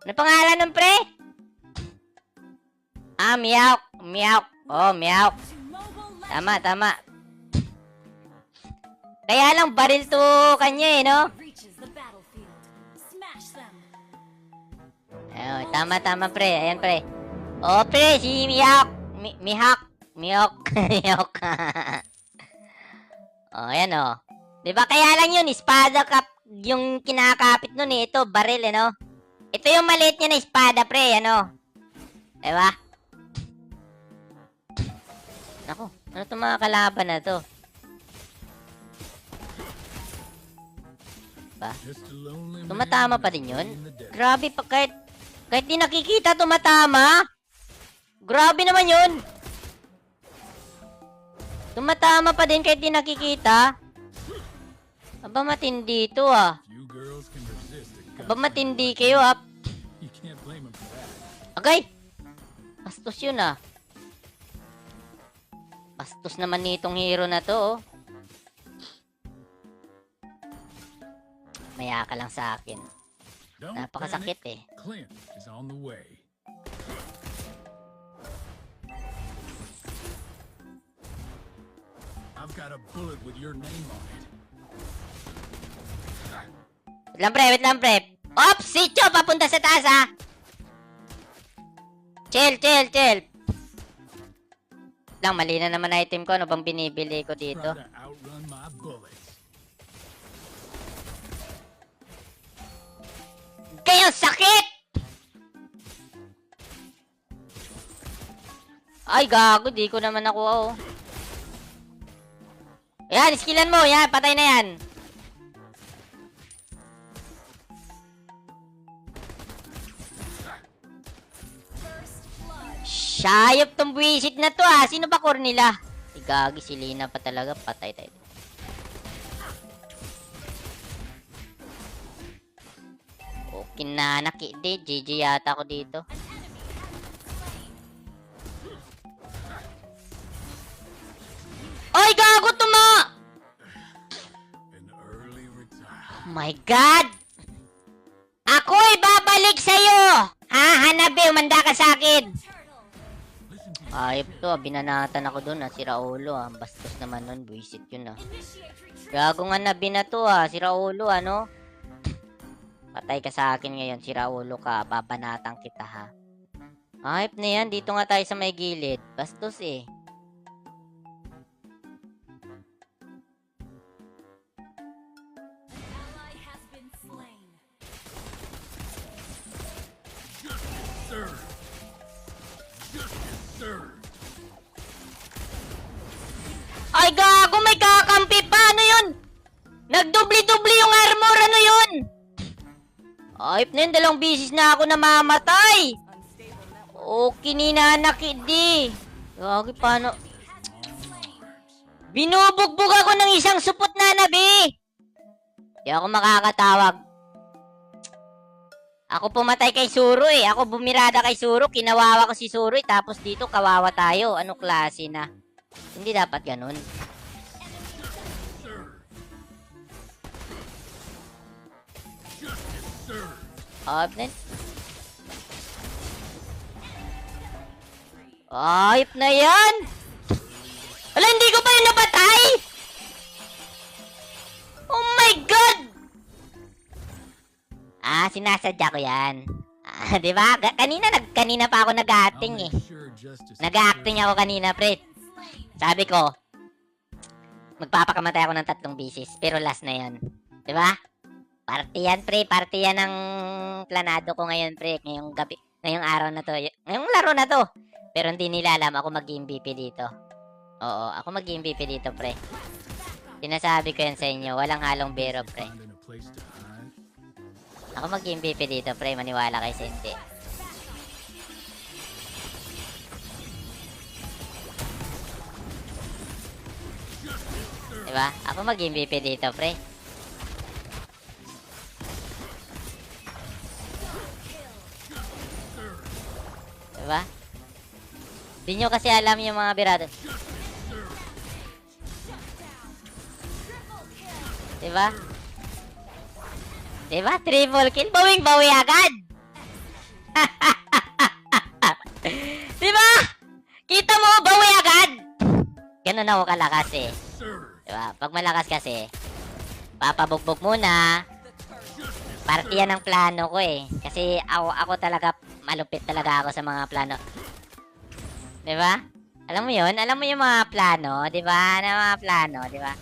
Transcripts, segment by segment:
Ano pangalan ng pre? Ah, Meow. Meow. Oh, Meow. Tama, tama. Kaya lang baril to kanya eh, no? Ayun, tama, tama, pre. Ayan, pre. Oh, pre, si Mihawk. Mi Mihawk. Mihawk. Mihawk. oh, ayan, oh. Di ba kaya lang yun, espada kap yung kinakapit nun eh. Ito, baril, eh, no? Ito yung maliit niya na espada, pre, ano? Di ba? Ako, ano itong mga kalaban na to? Ba? Tumatama pa din yun? Grabe pa kahit kahit di nakikita tumatama. Grabe naman yun. Tumatama pa din kahit di nakikita. Aba matindi to ah. You girls can resist a Aba matindi kayo ah. That. Agay! Bastos yun ah. Bastos naman nitong hero na to oh. Maya ka lang sa akin. Napakasakit eh. panic. Clint is on the way. I've got a bullet with your name on it. Wait lang pre, wait lang pre. Ops! Si Cho papunta sa taas ha! Chill, chill, chill. Lang, mali na naman item ko. Ano bang binibili ko dito? Kayong sakit! Ay, gago. Di ko naman nakuha, oh. Yan, skillan mo. Yan, patay na yan. Shayop tong buwisit na to, ah. Sino ba core nila? Si Gagi, si Lina pa talaga. Patay tayo. Okay na, nakidi. GG yata ako dito. Ay, gago tuma! Oh my God! Ako'y babalik sa'yo! Ha, Hanabi, umanda ka sa! Ayop to, ah. binanatan ako dun, ah. Si Raulo, ah. Bastos naman nun, buisit yun, ah. Gago nga na to, ah. Si Raulo, ano? Patay ka sa akin ngayon, si Raulo ka. Babanatan kita, ha? Ayop na yan, dito nga tayo sa may gilid. Bastos, eh. Ay, gago, may kakampi pa! Ano yun? Nagdubli-dubli yung armor, ano yun? Ayop na yun, dalawang bisis na ako namamatay! O, kininanakit di. Gagi, paano? Binubugbog ako ng isang supot na nabi! Di ako makakatawag. Ako pumatay kay Suro eh. Ako bumirada kay Suro. Kinawawa ko si Suro eh. Tapos dito, kawawa tayo. Ano klase na? Hindi dapat ganun. Served. Ayop na yan! Wala, hindi ko pa yun napatay! Oh my God! Ah, sinasadya ko yan. Ah, di ba? Kanina, nag, kanina pa ako nag-acting eh. Nag-acting ako kanina, pre. Sabi ko, magpapakamatay ako ng tatlong bisis, pero last na yan. Ba? Party yan, pre. Party yan ng planado ko ngayon, pre. Ngayong gabi, ngayong araw na to. Ngayong laro na to. Pero hindi nila alam ako mag-MVP dito. Oo, ako mag-MVP dito, pre. Sinasabi ko yan sa inyo. Walang halong biro, pre. Ako mag-MVP dito, pre. Maniwala kayo sa hindi. Di ba? Ako mag-MVP dito, pre. Di ba? Di nyo kasi alam yung mga birado. Di ba? Di ba? Triple kill. Bawing-bawi agad! Di ba? Kita mo, bawi agad! Ganun ako kalakas eh. Diba? Pag malakas kasi, papabugbog muna. Parte yan ng plano ko eh. Kasi ako, ako talaga, malupit talaga ako sa mga plano. Diba? Alam mo yun? Alam mo yung mga plano, di ba? Na mga plano, di ba?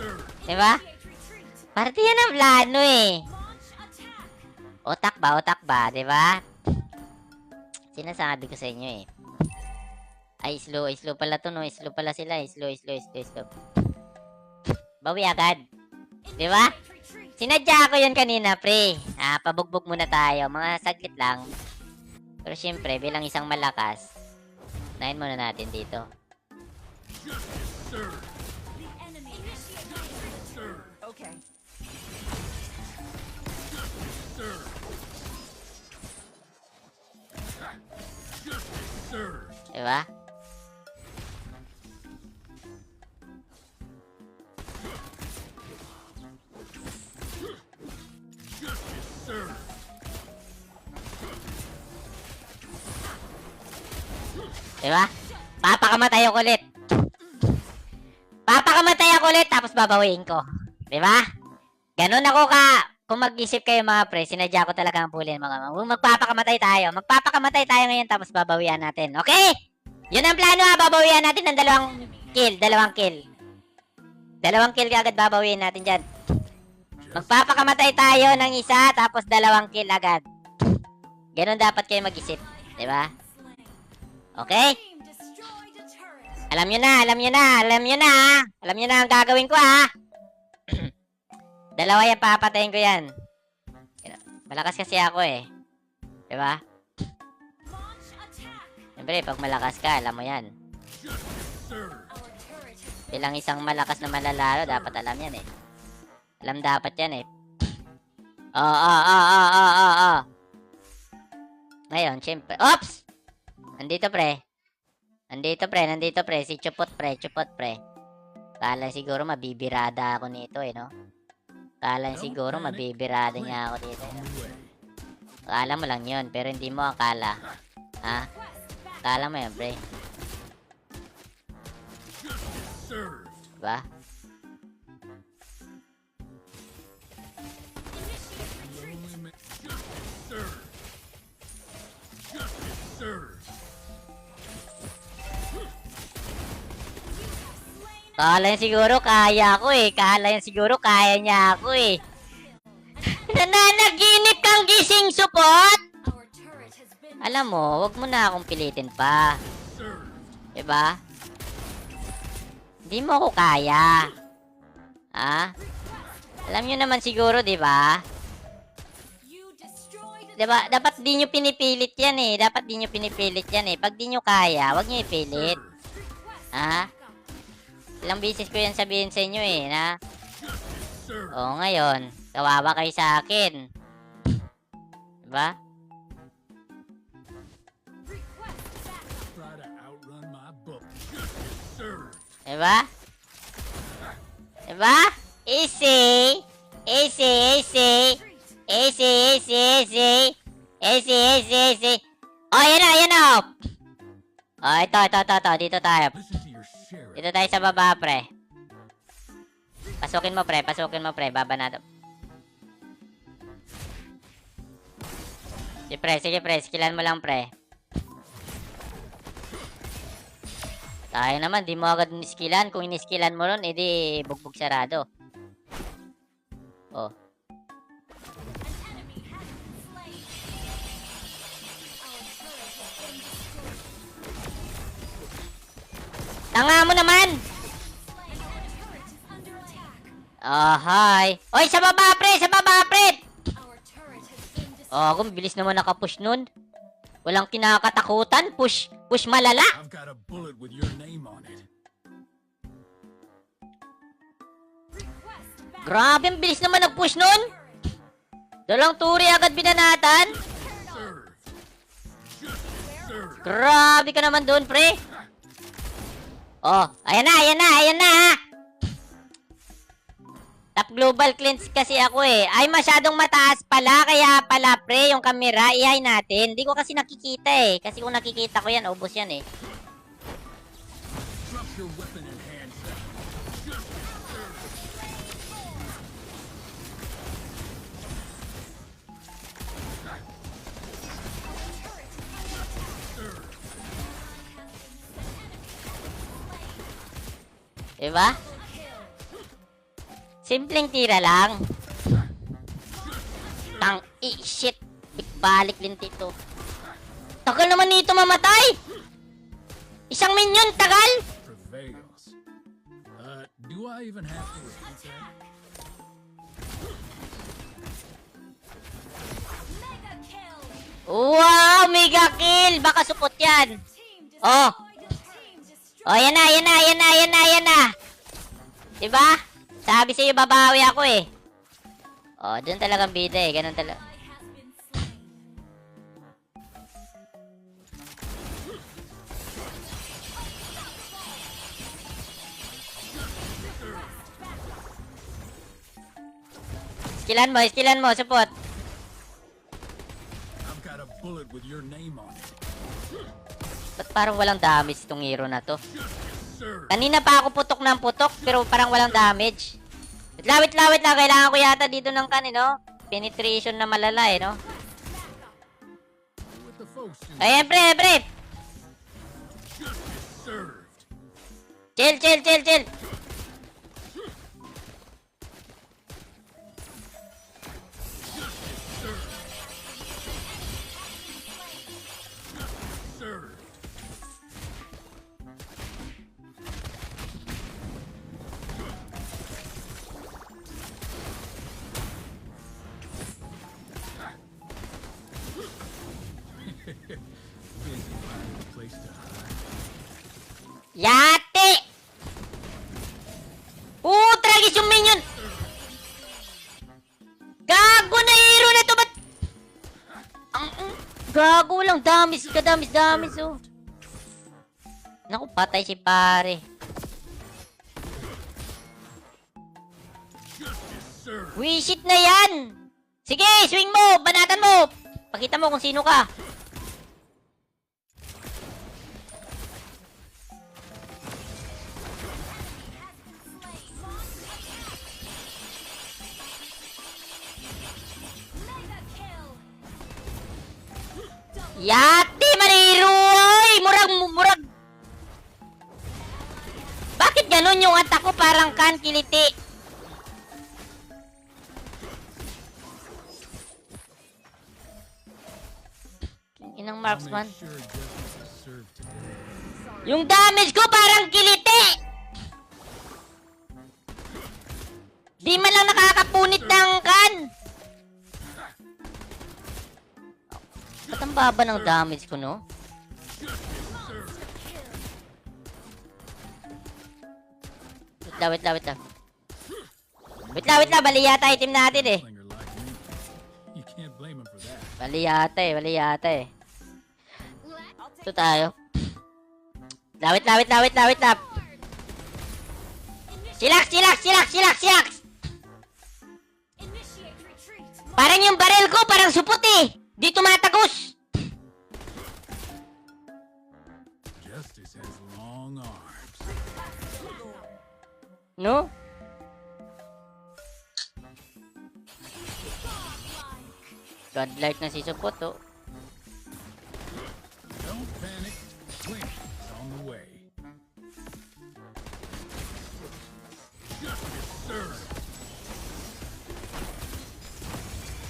Serve. Di ba? Retreat. Parte yan ng plano eh. Otak ba? Otak ba? Di ba? Sinasabi ko sa inyo eh. Ay, slow. Slow pala to, no? Slow pala sila. Slow, slow, slow, slow. Bawi agad. Di ba? Sinadya ko yun kanina, pre. Ah, pabugbog muna tayo. Mga saglit lang. Pero syempre, bilang isang malakas, nahin muna natin dito. Okay. Diba? Diba? Papakamatay ako ulit. Papakamatay ako ulit, tapos babawiin ko. Diba? Ganun ako ka. Kung mag-isip kayo mga pre, sinadya ko talaga ang pulin mga mga. Magpapakamatay tayo. Magpapakamatay tayo ngayon, tapos babawian natin. Okay? Yun ang plano ha. Babawian natin ng dalawang kill. Dalawang kill. Dalawang kill agad babawiin natin dyan. Magpapakamatay tayo ng isa, tapos dalawang kill agad. Ganun dapat kayo mag-isip. Diba? Okay? Alam nyo na, alam nyo na, alam nyo na? Alam nyo na ang gagawin ko, ha? Dalawa yan, papatayin ko yan. Malakas kasi ako, eh. Diba? Siyempre, pag malakas ka, alam mo yan. Bilang isang malakas na malalaro, dapat alam yan, eh. Alam dapat yan, eh. Oo, oo, oo, oo, oo. Ngayon, siyempre, oops! Nandito, pre. Nandito, pre, nandito, pre. Si Chupot, pre, Chupot, pre. Kala siguro mabibirada ako nito, eh, no? Kala Don't siguro mabibirada niya ako dito. Eh, no? Akala mo lang yun, pero hindi mo akala. Ha? Akala mo yun, pre. Diba? Justice served. Kala niya siguro kaya ko eh. Kala niya siguro kaya niya ako eh. Nananaginip kang gising support! Alam mo, wag mo na akong pilitin pa. Diba? Hindi mo ako kaya. Ha? Alam nyo naman siguro, diba? You destroyed a Diba? Dapat di nyo pinipilit yan eh. Dapat di nyo pinipilit yan eh. Pag di nyo kaya, wag nyo ipilit. Ha? Ilang beses ko yan sabihin sa inyo eh, na. Oo, ngayon, kawawa kayo sa akin. Diba? Diba? Diba? Easy! Easy, easy! Easy, easy, easy! Easy, easy, easy! Oh, yan na, yan na! Oh, ito, ito, ito, ito. Dito tayo. Dito tayo sa baba, pre. Pasukin mo, pre. Pasukin mo, pre. Baba na to. Sige, pre. Sige, pre. Skillan mo lang, pre. Tayo naman, di mo agad niskillan. Kung iniskillan mo ron, edi bugbog sarado. Oh. Tanga mo naman! Attack. Oh, hi. Oy, sa baba, pre! Sa baba, pre! Oh, kung bilis naman nakapush nun. Walang kinakatakutan. Push, push malala. Grabe, ang bilis naman nag-push nun. Dalang turi agad binanatan. Grabe ka naman doon, pre. Oh, ayan na, ayan na, ayan na. ha. Top global cleanse kasi ako eh. Ay, masyadong mataas pala. Kaya pala, pre, yung camera, i natin. Hindi ko kasi nakikita eh. Kasi kung nakikita ko yan, ubos yan eh. Diba? Simpleng tira lang. Tang, eh, shit. Balik din dito. Tagal naman nito mamatay! Isang minion, tagal! Uh, do I even have to repeat that? Mega kill. Wow, mega kill! Baka supot yan. Oh. Oh, yan na, yan na, yan na, yan na, yan na. Diba? Sabi sa'yo, babawi ako eh. Oh, dun talagang bida eh. Ganun talaga. Skillan mo, skillan mo, support. I've got a bullet with your name on it. Ba't parang walang damage itong hero na to? Kanina pa ako putok ng putok, pero parang walang damage. Wait lang. Kailangan ko yata dito ng kanino. Penetration na malala eh, no? Ayan, pre, pre. Chill, chill, chill, chill. Gago lang, damis ka, damis, damis, oh. Naku, patay si pare. Served. Wisit na yan! Sige, swing mo! Banatan mo! Pakita mo kung sino ka. Yati, maniro! Oy! Murag, murag! Bakit ganun yung attack ko parang kan kiliti? Inang marksman. Yung damage ko parang kiliti! Di man lang nakakapunit ng kan! Ba't ang baba ng damage ko, no? Wait lang, wait lang, wait lang. Wait lang, wait lang. Bali yata item natin eh. Bali yata eh, bali yata eh. Ito tayo. Lawit, lawit, lawit, lawit, lawit. Silak, silak, silak, silak, silak! Parang yung baril ko, parang supot eh! Di tumatagos! Justice has long arms. No? Godlike na si supot oh. Don't panic. Clint is on the way. Justice served.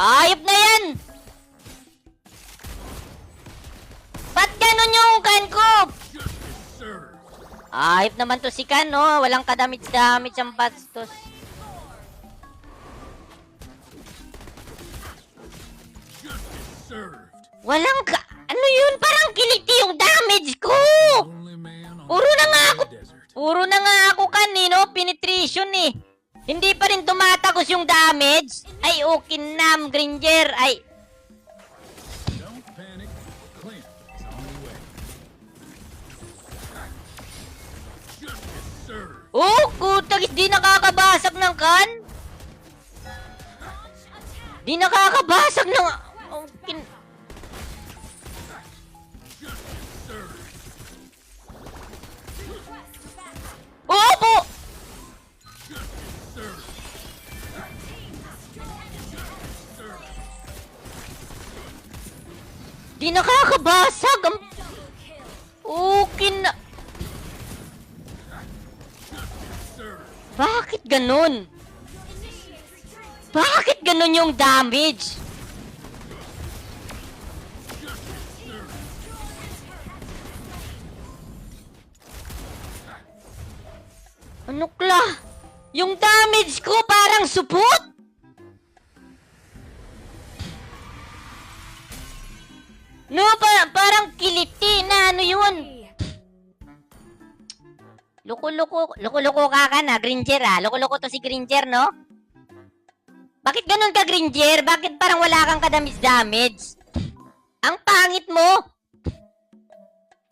Ayop Ayop naman to si Kan, no? Walang kadamage-damage ang bastos. Walang ka... Ano yun? Parang kiliti yung damage ko! Puro na nga ako... Puro na nga ako kanino, penetration eh. Hindi pa rin tumatagos yung damage. Ay, okay nam, Granger. Ay, Oh, kutag, di nakakabasag ng kan? Di nakakabasag ng... Oh, kin... Oh! Di nakakabasag ang... Oh, kin... Bakit ganun? Bakit ganun yung damage? Ano kla? Yung damage ko parang supot? No, pa- parang kiliti na ano yun. Loko-loko, loko-loko ka ka na, Gringer ah. Loko-loko to si Gringer, no? Bakit ganun ka, Gringer? Bakit parang wala kang kadamis-damage? Ang pangit mo!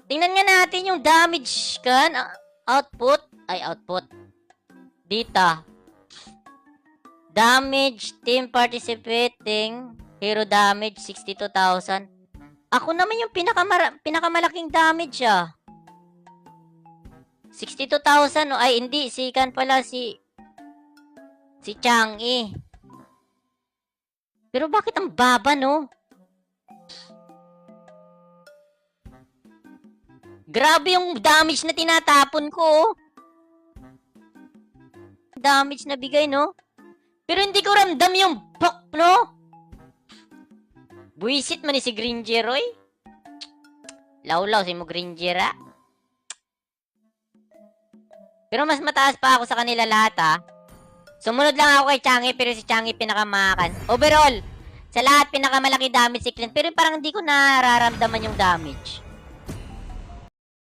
Tingnan nga natin yung damage kan. ah, Output. Ay, output. Dita. Damage, team participating, hero damage, 62,000. Ako naman yung pinakamara- pinakamalaking damage ah. 62,000 oh. Ay, hindi. Si Kan pala si... Si Chang'e. Pero bakit ang baba, no? Grabe yung damage na tinatapon ko, oh. Damage na bigay, no? Pero hindi ko ramdam yung bok, no? Buisit man ni si Gringer, oy. Lawlaw si mo Gringer, ah. Pero mas mataas pa ako sa kanila lahat, ah. Sumunod lang ako kay Changi, pero si Changi pinakamakan. Overall, sa lahat pinakamalaki damage si Clint. Pero parang hindi ko nararamdaman yung damage.